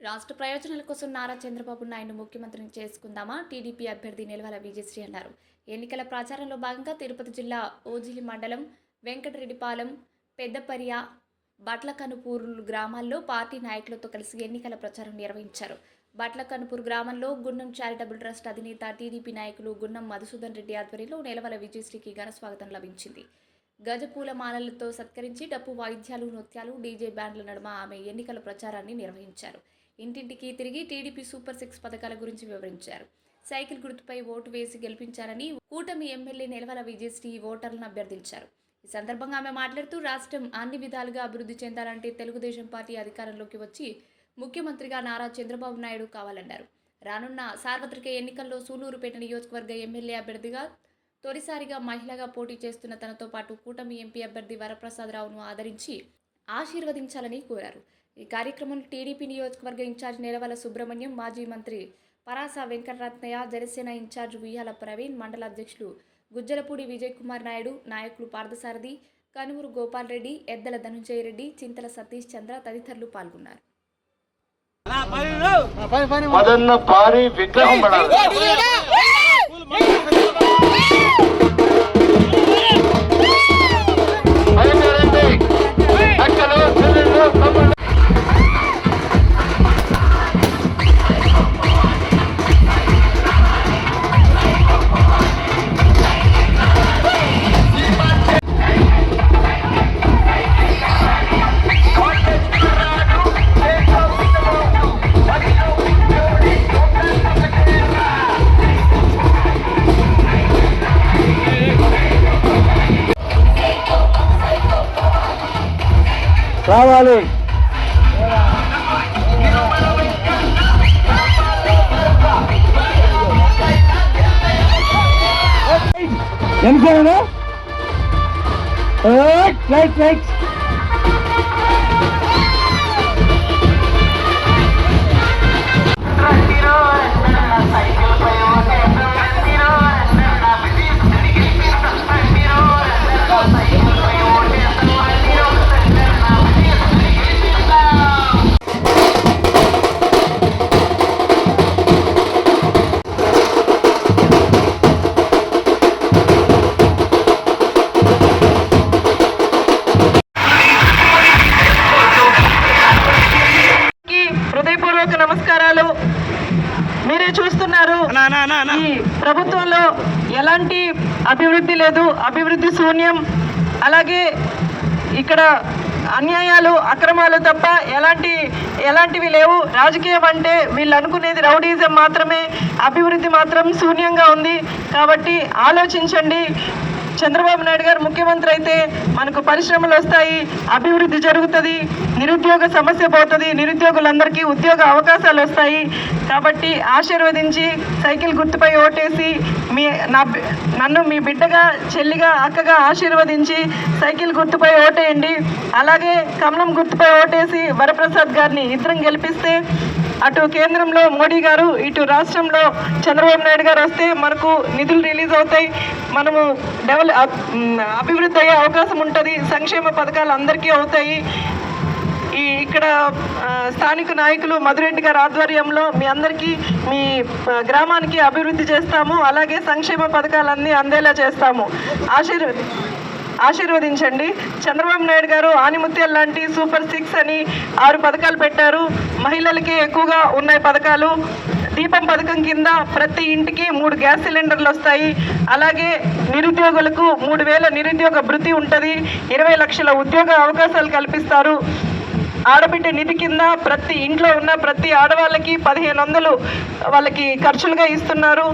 రాష్ట్ర ప్రయోజనాల కోసం నారా చంద్రబాబు నాయుడు ముఖ్యమంత్రిని చేసుకుందామా? టీడీపీ అభ్యర్థి నిల్వల విజయశ్రీ అన్నారు. ఎన్నికల ప్రచారంలో భాగంగా తిరుపతి జిల్లా ఓజిలి మండలం వెంకటరెడ్డిపాలెం పెద్దపర్య బట్లకనుపూర్ గ్రామాల్లో పార్టీ నాయకులతో కలిసి ఎన్నికల ప్రచారం నిర్వహించారు. బట్లకనుపూర్ గ్రామంలో గున్నం చారిటబుల్ ట్రస్ట్ అధినేత టీడీపీ నాయకులు గున్నం మధుసూదన్ రెడ్డి ఆధ్వర్యంలో నిలవల విజయశ్రీకి ఘన స్వాగతం లభించింది. గజపూల మాలలతో సత్కరించి డప్పు వాయిద్యాలు నృత్యాలు డీజే బ్యాండ్ల నడుమ ఆమె ఎన్నికల ప్రచారాన్ని నిర్వహించారు. ఇంటింటికి తిరిగి టీడీపీ సూపర్ సిక్స్ పథకాల గురించి వివరించారు. సైకిల్ గుర్తుపై ఓటు వేసి గెలిపించారని కూటమి ఎమ్మెల్యే నిలవల విజయశ్రీ ఓటర్లను అభ్యర్థించారు. ఈ సందర్భంగా ఆమె మాట్లాడుతూ రాష్ట్రం అన్ని విధాలుగా అభివృద్ధి చెందాలంటే తెలుగుదేశం పార్టీ అధికారంలోకి వచ్చి ముఖ్యమంత్రిగా నారా చంద్రబాబు నాయుడు కావాలన్నారు. రానున్న సార్వత్రిక ఎన్నికల్లో సూలూరుపేట నియోజకవర్గ ఎమ్మెల్యే అభ్యర్థిగా తొలిసారిగా మహిళగా పోటీ చేస్తున్న తనతో పాటు కూటమి ఎంపీ అభ్యర్థి వరప్రసాదరావును ఆదరించి ఆశీర్వదించాలని కోరారు. ఈ కార్యక్రమంలో టీడీపీ నియోజకవర్గ ఇన్ఛార్జ్ నెలవల సుబ్రహ్మణ్యం మాజీ మంత్రి పరాస వెంకటరత్నయ్య జనసేన ఇన్ఛార్జ్ ఉయ్యాల ప్రవీణ్ మండల అధ్యక్షులు గుజ్జలపూడి విజయ్ కుమార్ నాయుడు నాయకులు పార్థసారథి కనుమూరు గోపాల్ రెడ్డి ఎద్దల ధనుంజయ రెడ్డి చింతల సతీష్ చంద్ర తదితరులు పాల్గొన్నారు విగ్రహం రావాలి. ఎంత రైట్ రైట్ హృదయపూర్వక నమస్కారాలు. మీరే చూస్తున్నారు ఈ ప్రభుత్వంలో ఎలాంటి అభివృద్ధి లేదు. అభివృద్ధి శూన్యం. అలాగే ఇక్కడ అన్యాయాలు అక్రమాలు తప్ప ఎలాంటి ఎలాంటివి లేవు. రాజకీయం అంటే వీళ్ళు అనుకునేది రౌడీజం మాత్రమే. అభివృద్ధి మాత్రం శూన్యంగా ఉంది. కాబట్టి ఆలోచించండి. చంద్రబాబు నాయుడు గారు ముఖ్యమంత్రి అయితే మనకు పరిశ్రమలు వస్తాయి అభివృద్ధి జరుగుతుంది నిరుద్యోగ సమస్య పోతుంది నిరుద్యోగులందరికీ ఉద్యోగ అవకాశాలు వస్తాయి. కాబట్టి ఆశీర్వదించి సైకిల్ గుర్తుపై ఓటేసి మీ నా బి- నన్ను మీ బిడ్డగా చెల్లిగా అక్కగా ఆశీర్వదించి సైకిల్ గుర్తుపై ఓటేయండి. అలాగే కమలం గుర్తుపై ఓటేసి వరప్రసాద్ గారిని ఇద్దరం గెలిపిస్తే అటు కేంద్రంలో మోడీ గారు ఇటు రాష్ట్రంలో చంద్రబాబు నాయుడు గారు వస్తే మనకు నిధులు రిలీజ్ అవుతాయి. మనము డెవలప్ అభివృద్ధి అయ్యే అవకాశం ఉంటుంది సంక్షేమ పథకాలు అందరికీ అవుతాయి. ఈ ఇక్కడ స్థానిక నాయకులు మధురెడ్డి గారి ఆధ్వర్యంలో మీ అందరికీ మీ గ్రామానికి అభివృద్ధి చేస్తాము అలాగే సంక్షేమ పథకాలన్నీ అందేలా చేస్తాము. ఆశీర్వ ఆశీర్వదించండి. చంద్రబాబు నాయుడు గారు ఆనిముత్యాల లాంటి సూపర్ సిక్స్ అని ఆరు పథకాలు పెట్టారు. మహిళలకే ఎక్కువగా ఉన్నాయి పథకాలు. దీపం పథకం కింద ప్రతి ఇంటికి మూడు గ్యాస్ సిలిండర్లు వస్తాయి. అలాగే నిరుద్యోగులకు మూడు వేల నిరుద్యోగ భృతి ఉంటుంది. ఇరవై లక్షల ఉద్యోగ అవకాశాలు కల్పిస్తారు. ఆడబిడ్డ నిధి కింద ప్రతి ఇంట్లో ఉన్న ప్రతి ఆడవాళ్ళకి పదిహేను వందలు వాళ్ళకి ఖర్చులుగా ఇస్తున్నారు.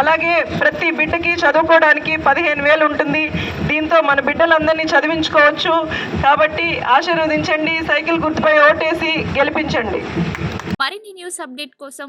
అలాగే ప్రతి బిడ్డకి చదువుకోవడానికి పదిహేను వేలు ఉంటుంది. దీంతో మన బిడ్డలందరినీ చదివించుకోవచ్చు. కాబట్టి ఆశీర్వదించండి సైకిల్ గుర్తుపై ఓటేసి గెలిపించండి. మరిన్ని న్యూస్ అప్డేట్ కోసం